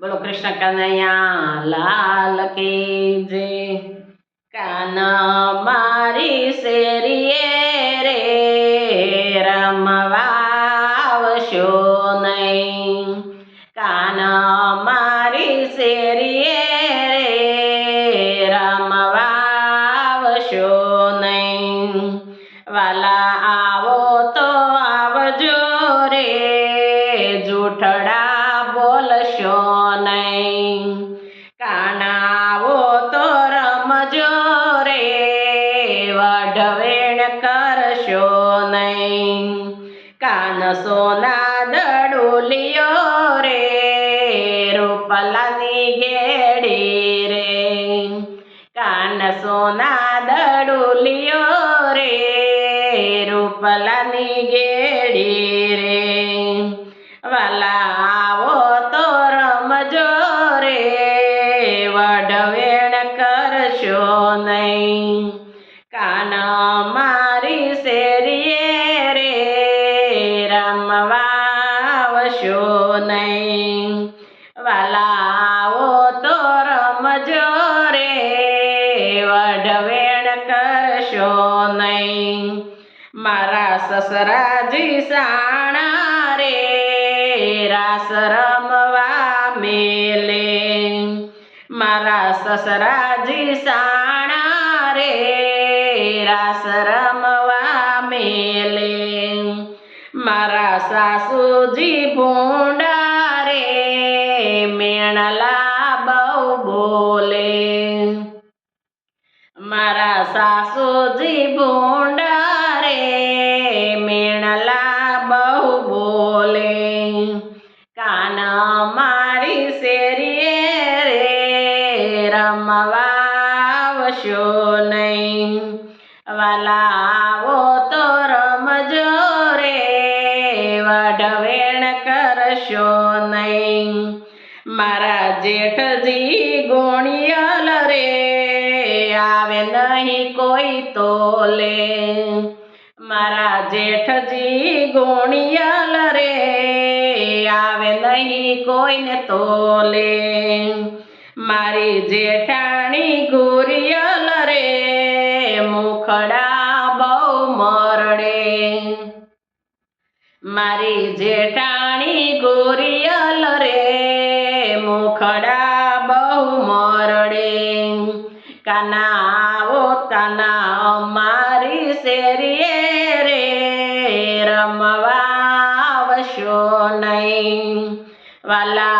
બોલો, કૃષ્ણ કનૈયા, લાલ કી જય કાન મારી શેરીએ રે રમવા આવશો નહીં. કાના મારી શેરીએ રે રમવા આવશો નહીં. વાલા કાનાવો તો રમજો રે, વઢવેણ કરશો નહીં. કાન સોના દડુલિયો રે, રૂપલાની ગેડી રે. કાન સોના દડુલિયો રે, રૂપલાની ગેડી કરશો નહીં. કાન મારી શેરીએ રે રમવા આવશો નહીં. વાલાઓ તો રમજો રે, વઢવેણ કરશો નહીં. મારા સસરાજી સાણા રે, રાસ રમવા મેલે મારા સસરાજી સાણા રે, રાસ રમવા મેલે. મારા સાસુજી ભૂંડા રે, મેણલા બહુ બોલે. મારા સાસુજી ભૂંડા રે, મેણલા બહુ બોલે. આવો તો રમજો રે વઢવેણ કરશો નહીં. મારા જેઠજી ગોણિયલ રે, આવે નહીં કોઈ તોલે. મારા જેઠજી ગોણિયલ રે, આવે નહીં કોઈને તોલે. મારી જેઠાણી ગુરિયલ રે, મુખડા મરડે મારી જેઠાણી ગોરિયલ રે, મોખડા બહુ મરડે. કાના આવો, કાના મારી શેરીએ રે, રમવા આવશો નહીં. વાલા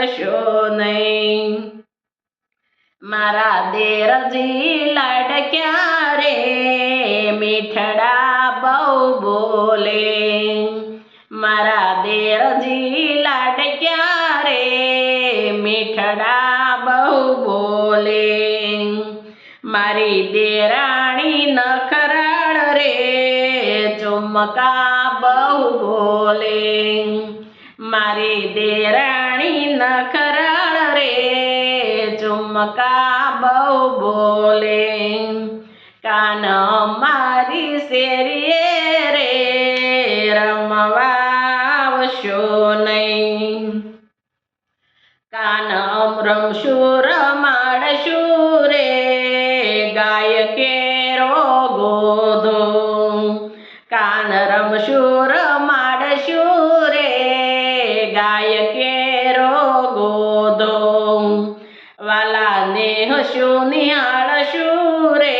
કરશો નહીં. મારા દેરજી લાડક્યા રે મીઠડા બહુ બોલે? મારા દેરજી લાડક્યા રે મીઠડા બહુ બોલે? મારી દેરાણી નખરાડ રે, ચુમકા બહુ બોલે. મારી દેરાણી નખરાળ રે, ચુમકા બહુ બોલે. કાન મારી શેરીએ રે રમવા આવશો નહીં. કાન રમશું, રમાડશું રે ગાય કેરો ગોધો કાન રમશું વાલા નેહશું નિહાળશું રે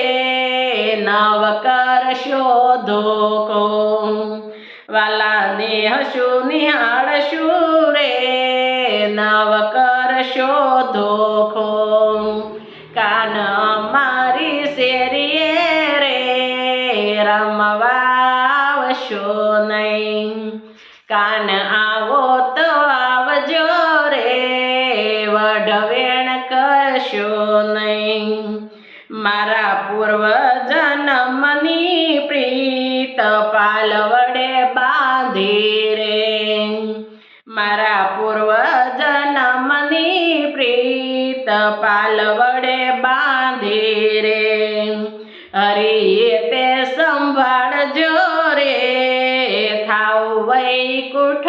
નવ કરશો ધોકો વાલા નેહશું નિહાળશું રે નવ કરશો ધોખો કાન મારી શેરીએ રે રમવા આવશો નહીં કાન આવો તો મારા પૂર્વ જન્મની પ્રીત પાલ વડે બાંધી રે. મારા પૂર્વ જન્મની પ્રીત પાલ વડે બાંધી રે. હરિએ તે સંભાળજો રે. થાવ વૈકુઠવાસી.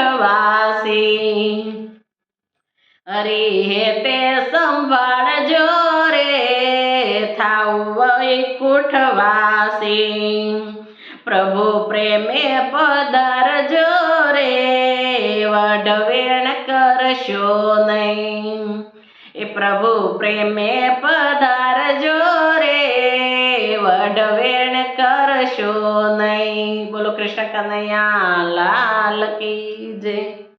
અરે તે સંભાળજો થાવ વૈકુંઠવાસી પ્રભુ પ્રેમે પધારજો રે, વઢવેણ કરશો નહીં. એ પ્રભુ પ્રેમે પધારજો રે, વઢવેણ કરશો નહીં. બોલો કૃષ્ણ કનૈયા, લાલ કી જય.